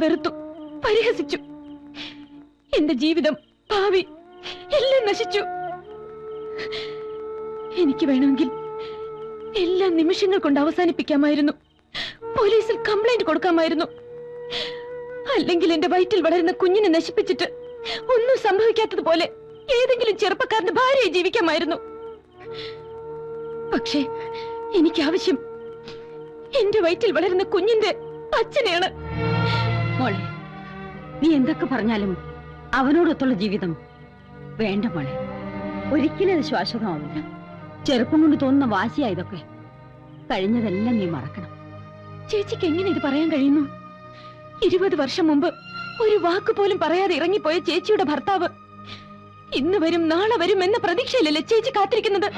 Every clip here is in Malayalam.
വെറുത്തു. പരിഹസിച്ചു. എന്റെ ജീവിതം ഭാവി എല്ലാം നശിച്ചു. എനിക്ക് വേണമെങ്കിൽ എല്ലാ നിമിഷങ്ങൾ കൊണ്ട് അവസാനിപ്പിക്കാമായിരുന്നു. പോലീസിൽ കംപ്ലൈന്റ് കൊടുക്കാമായിരുന്നു. അല്ലെങ്കിൽ എന്റെ വയറ്റിൽ വളരുന്ന കുഞ്ഞിനെ നശിപ്പിച്ചിട്ട് ഒന്നും സംഭവിക്കാത്തതുപോലെ ഏതെങ്കിലും ചെറുപ്പക്കാരന്റെ ഭാര്യയെ ജീവിക്കാമായിരുന്നു. പക്ഷേ എനിക്ക് ആവശ്യം എന്റെ വയറ്റിൽ വളരുന്ന കുഞ്ഞിന്റെ അച്ഛനെയാണ്. മോളെ നീ എന്തൊക്കെ പറഞ്ഞാലും അവനോടൊത്തുള്ള ജീവിതം വേണ്ട മോളെ. ഒരിക്കലും അത് ശാശ്വതമാവില്ല ചെറുപ്പം കൊണ്ട് തോന്നുന്ന വാശിയാ ഇതൊക്കെ കഴിഞ്ഞതെല്ലാം നീ മറക്കണം. ചേച്ചിക്ക് എങ്ങനെ ഇത് പറയാൻ കഴിയുന്നു? ഇരുപത് വർഷം മുമ്പ് ഒരു വാക്ക് പോലും പറയാതെ ഇറങ്ങിപ്പോയ ചേച്ചിയുടെ ഭർത്താവ് ഇന്ന് വരും നാളെ വരും എന്ന പ്രതീക്ഷയിലല്ലേ ചേച്ചി കാത്തിരിക്കുന്നത്?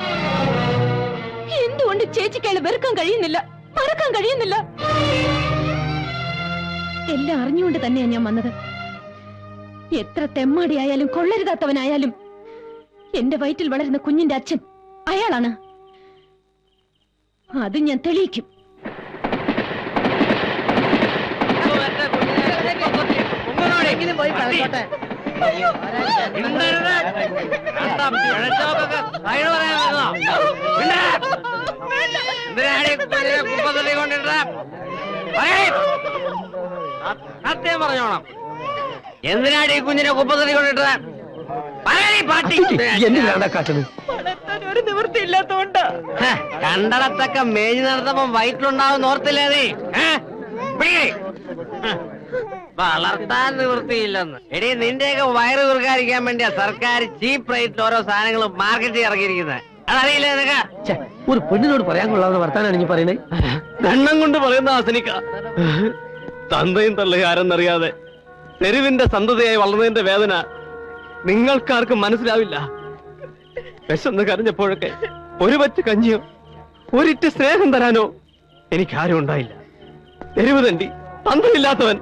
എന്തുകൊണ്ട് ചേച്ചിക്ക് വെറുക്കാൻ കഴിയുന്നില്ല? മറക്കാൻ കഴിയുന്നില്ല? എല്ലാം അറിഞ്ഞുകൊണ്ട് തന്നെയാ ഞാൻ വന്നത്. എത്ര തെമ്മാടിയായാലും കൊള്ളരുതാത്തവനായാലും എന്റെ വയറ്റിൽ വളരുന്ന കുഞ്ഞിന്റെ അച്ഛൻ അയാളാണ്. അത് ഞാൻ തെളിയിക്കും. സത്യം പറഞ്ഞോണം. എന്തിനാണ് ഈ കുഞ്ഞിനെ കുപ്പത്തിൽ കൊണ്ടിട്ടത്? ഒരു നിവൃത്തിയില്ലാത്തോണ്ടാ കണ്ടടത്തൊക്കെ മേഞ്ഞു നടത്തപ്പം വയറ്റിലുണ്ടാവും ഓർത്തില്ലേ നീ? വളർത്താൻ നിവൃത്തിയില്ലെന്ന്. എടി നിന്റെയൊക്കെ വയറ് കുറുക്കാതിരിക്കാൻ വേണ്ടിയാ സർക്കാർ ചീപ്പ് റേറ്റിൽ ഓരോ സാധനങ്ങൾ മാർക്കറ്റിൽ ഇറങ്ങിയിരിക്കുന്നത് അതറിയില്ലേ നിനക്ക്? ഒരു പെണ്ണിനോട് പറയാൻ കൊള്ളാവുന്ന വർത്താനാണ് ഇനി പറയുന്നത് എണ്ണം കൊണ്ട് പറയുന്ന ആസനിക്ക തന്തയും തള്ളയും ആരെന്നറിയാതെ തെരുവിന്റെ സന്തതയായി വളർന്നതിന്റെ വേദന നിങ്ങൾക്കാർക്കും മനസ്സിലാവില്ല. വിശന്ന് കരഞ്ഞപ്പോഴൊക്കെ ഒരു പറ്റ് കഞ്ഞിയോ ഒരിറ്റ് സ്നേഹം തരാനോ എനിക്കാരും ഉണ്ടായില്ല. തെരുവ് തണ്ടി തന്തയില്ലാത്തവൻ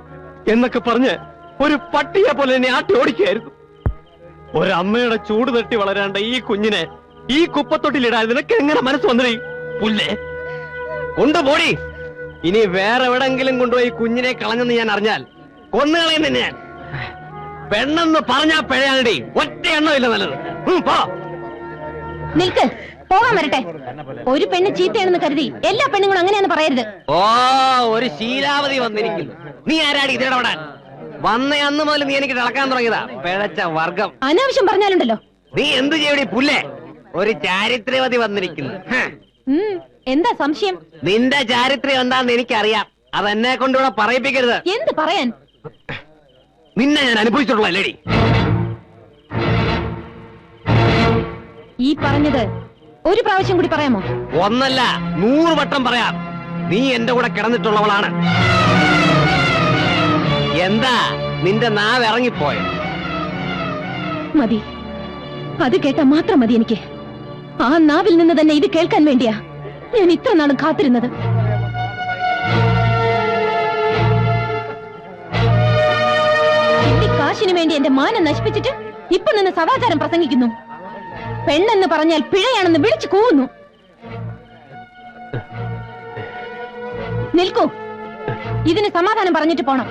എന്നൊക്കെ പറഞ്ഞ് ഒരു പട്ടിയെ പോലെ എന്നെ ആട്ടി ഓടിക്കായിരുന്നു ഒരമ്മയുടെ ചൂട് തട്ടി വളരാണ്ട ഈ കുഞ്ഞിനെ ഈ കുപ്പത്തൊട്ടിലിടാൻ നിനക്ക് എങ്ങനെ മനസ്സ് വന്നേ പുല്ലേ? കൊണ്ടുപോടി ഇനി വേറെ എവിടെങ്കിലും കൊണ്ടുപോയി കുഞ്ഞിനെ കളഞ്ഞെന്ന് ഞാൻ അറിഞ്ഞാൽ കൊന്നുകളയും നിന്നെ ഞാൻ പെണ്ണെന്ന് പറഞ്ഞാ പിഴയാണടി ഒറ്റ എണ്ണമില്ല നല്ലത്. പോ. നിൽക്ക്. പോകാൻ വരട്ടെ. ഒരു പെണ്ണ് ചീത്തയാണെന്ന് കരുതി എല്ലാ പെണ്ണുങ്ങളും അങ്ങനെയാണ് പറയരുത്. ഓ ഒരു ശീലാവതി വന്നിരിക്കുന്നു. നീ ആരാടി ഇതിടപെടാൻ വന്ന അന്ന് മുതൽ നീ എനിക്ക് തിളക്കാൻ തുടങ്ങിയതാ. പിഴച്ച വർഗം. അനാവശ്യം പറഞ്ഞാലുണ്ടല്ലോ. നീ എന്ത് ചെയ്യടി പുല്ലേ? ഒരു ചാരിത്രവതി വന്നിരിക്കുന്നു. എന്താ സംശയം? നിന്റെ ചാരിത്രം എന്താന്ന് എനിക്കറിയാം. അത് എന്നെ കൊണ്ടുകൂടെ പറയിപ്പിക്കരുത്. എന്ത് പറയാൻ? നിന്നെ ഞാൻ അനുഭവിച്ചിട്ടുള്ള ലേഡി ഈ പറഞ്ഞത് ഒരു പ്രാവശ്യം കൂടി പറയാമോ? ഒന്നല്ല നൂറ് വട്ടം പറയാം. നീ എന്റെ കൂടെ കിടന്നിട്ടുള്ളവളാണ്. എന്താ നിന്റെ നാവ് ഇറങ്ങിപ്പോയ? മതി. അത് കേട്ടാ മാത്രം മതി എനിക്ക്. ആ നാവിൽ നിന്ന് തന്നെ ഇത് കേൾക്കാൻ വേണ്ടിയാ. ഞാൻ ഇത്ര നാളും കാത്തിരുന്നത് കാശിനു വേണ്ടി എന്റെ മാനം നശിപ്പിച്ചിട്ട് ഇപ്പൊ നിന്ന് സദാചാരം പ്രസംഗിക്കുന്നു. പെണ്ണെന്ന് പറഞ്ഞാൽ പിഴയാണെന്ന് വിളിച്ചു കൂവുന്നു. നിൽക്കൂ. ഇതിന് സമാധാനം പറഞ്ഞിട്ട് പോണം.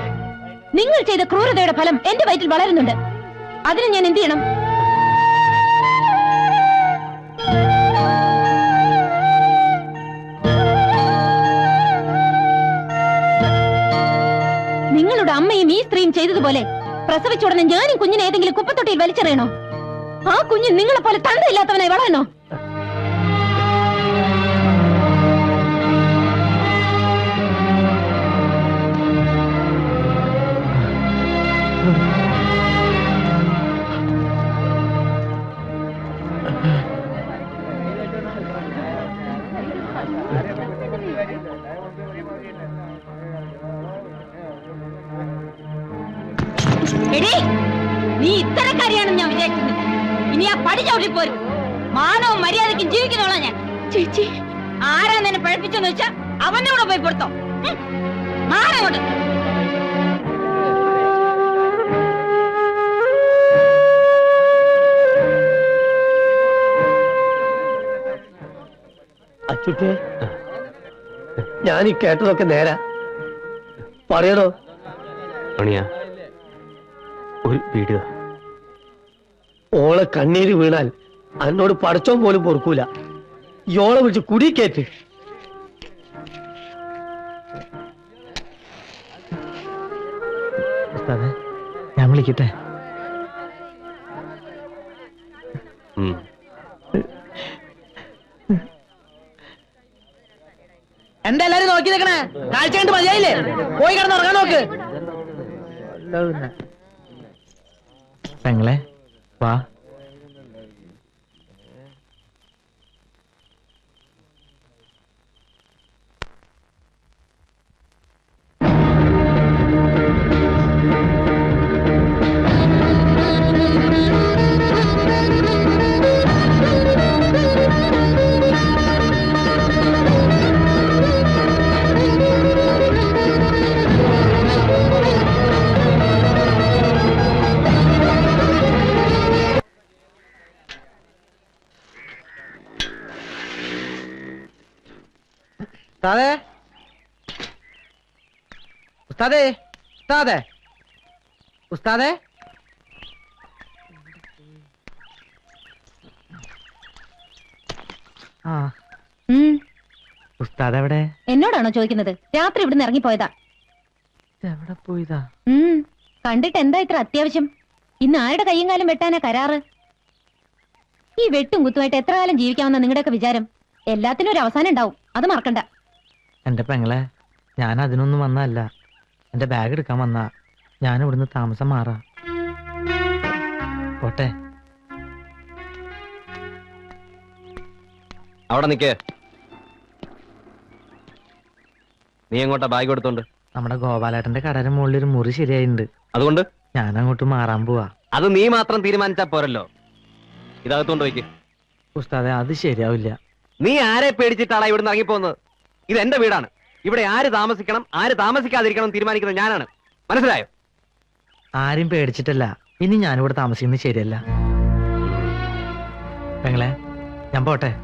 നിങ്ങൾ ചെയ്ത ക്രൂരതയുടെ ഫലം എന്റെ വയറ്റിൽ വളരുന്നുണ്ട്. അതിന് ഞാൻ എന്ത് ചെയ്യണം? നിങ്ങളുടെ അമ്മയും ഈ സ്ത്രീയും ചെയ്തതുപോലെ പ്രസവിച്ച ഉടനെ ഞാനും കുഞ്ഞിനെ ഏതെങ്കിലും കുപ്പത്തൊട്ടിയിൽ വലിച്ചെറിയണോ? ആ കുഞ്ഞ് നിങ്ങളെ പോലെ തണ്ടയില്ലാത്തവനായി വളരണോ? എടീ നീ ഇത്തരക്കാരിയാണെന്ന് ഞാൻ വിചാരിക്കുന്നില്ല ഇനി ആ പടി ചവിട്ടി പോരും. മാനവും മര്യാദയ്ക്കും ജീവിക്കുന്നോളാം ഞാൻ. ചേച്ചി. ആരാ നിന്നെ പഴപ്പിച്ചെന്ന് വെച്ചാ അവന്റെ കൂടെ പോയി പൊടുത്തോ മാറങ്ങോട്ട് അച്ചുട്ടേ ഞാൻ ഈ കേട്ടതൊക്കെ നേരാ. പറയണോ മണിയാ ഒരു വീഡിയോ ഓളെ കണ്ണീര് വീണാൽ എന്നോട് പടച്ചോൻ പോലും പൊറുക്കൂല. ഈ ഓളെ വിളിച്ച് കുടിക്കേറ്റ് ഞാൻ വിളിക്കട്ടെ? എന്താ എല്ലാരും നോക്കി നിൽക്കണേ കാഴ്ച കണ്ട് മതിയായില്ലേ? പോയി കിടന്ന് ഉറങ്ങാൻ നോക്ക് പെങ്ങളെ വാ. ഉസ്താദേ? ഉസ്താദേ ഉസ്താദേ. ഉസ്താദേ? ആ. ഉം, ഉസ്താദ് എവിടെ എന്നോടാണോ ചോദിക്കുന്നത്? രാത്രി ഇവിടുന്ന് ഇറങ്ങിപ്പോയതാ. എവിടെ പോയതാ? ഉം, കണ്ടിട്ട് എന്താ ഇത്ര അത്യാവശ്യം? ഇന്ന് ആരുടെ കയ്യും കാലം വെട്ടാനാ കരാറ്? ഈ വെട്ടും കുത്തുമായിട്ട് എത്ര കാലം ജീവിക്കാമെന്ന നിങ്ങളുടെയൊക്കെ വിചാരം? എല്ലാത്തിനും ഒരു അവസാനം ഉണ്ടാവും. അത് മറക്കണ്ട. എന്റെ പെങ്ങളെ ഞാൻ അതിനൊന്നും വന്നല്ല എന്റെ ബാഗ് എടുക്കാൻ വന്നാ ഞാൻ ഇവിടുന്ന് താമസം മാറാ. പോട്ടെ. അവിടെ നിക്കേ. നീ എങ്ങോട്ടാ ബാഗ് എടുത്തോണ്ട്? നമ്മുടെ ഗോപാലേട്ടന്റെ കടയുടെ മുകളിൽ ഒരു മുറി ശരിയായിട്ടുണ്ട് അതുകൊണ്ട്? ഞാൻ അങ്ങോട്ട് മാറാൻ പോവാ. അത് നീ മാത്രം തീരുമാനിച്ചാ പോരല്ലോ. ഇതകത്തോണ്ട് വയ്ക്ക്. ഉസ്താദെ അത് ശരിയാവില്ല. നീ ആരെ പേടിച്ചിട്ടാളാ ഇവിടുന്ന് ഇറങ്ങിപ്പോകുന്നത് ഇത് എന്റെ വീടാണ്. ഇവിടെ ആര് താമസിക്കണം ആര് താമസിക്കാതിരിക്കണം തീരുമാനിക്കുന്നത് ഞാനാണ്. മനസ്സിലായോ? ആരും പേടിച്ചിട്ടല്ല. ഇനി ഞാനിവിടെ താമസിക്കുന്നത് ശരിയല്ല. പെങ്ങളെ ഞാൻ പോട്ടെ?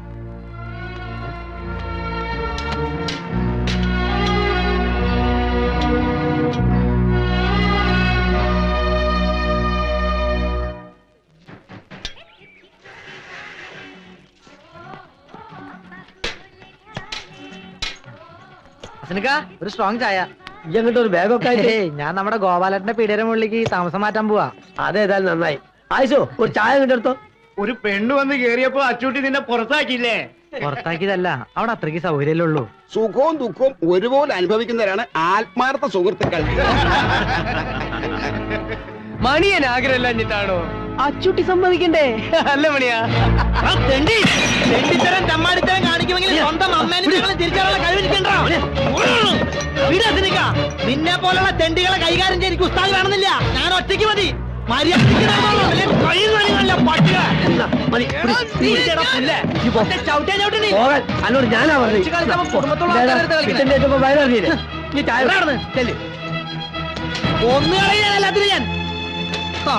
ഒരു സ്ട്രോങ് ചായ. ഇങ്ങോട്ട് ഒരു ബാഗൊക്കെ ആയിട്ട്. ഞാൻ നമ്മുടെ ഗോപാലട്ടന്റെ പീഡിയുടെ മുകളിലേക്ക് താമസം മാറ്റാൻ പോവാ. അതേതായാലും നന്നായി. ആയിസോ ഒരു ചായ കണ്ടെടുത്തോ ഒരു പെണ്ണ് വന്ന് കേറിയപ്പോ അച്ചൂട്ടി നിന്നെ പുറത്താക്കിയില്ലേ? പുറത്താക്കിയതല്ല അവിടെ അത്രയ്ക്ക് സൗകര്യമല്ലേ ഉള്ളൂ. സുഖവും ദുഃഖവും ഒരുപോലെ അനുഭവിക്കുന്നവരാണ് ആത്മാർത്ഥ സുഹൃത്തുക്കൾ. മണിയൻ ആഗ്രഹമില്ലാഞ്ഞിട്ടാണോ അച്ചുട്ടി സമ്മതിക്കണ്ടേ? അല്ല മണിയാ. തെണ്ടിത്തരം ചമ്മാടിത്തരം കാണിക്കുമെങ്കിൽ സ്വന്തം അമ്മേനെ തിരിച്ചറിയാനുള്ള കഴിവിരിക്കണ്ടോ നിന്നെ പോലുള്ള തെണ്ടികളെ കൈകാര്യം ചെയ്ത് എനിക്ക് ഉസ്താദ് കാണുന്നില്ല. ഞാൻ ഒറ്റയ്ക്ക് മതി. ഞാനാ കളയാൻ എല്ലാത്തിനും ഞാൻ. ആ.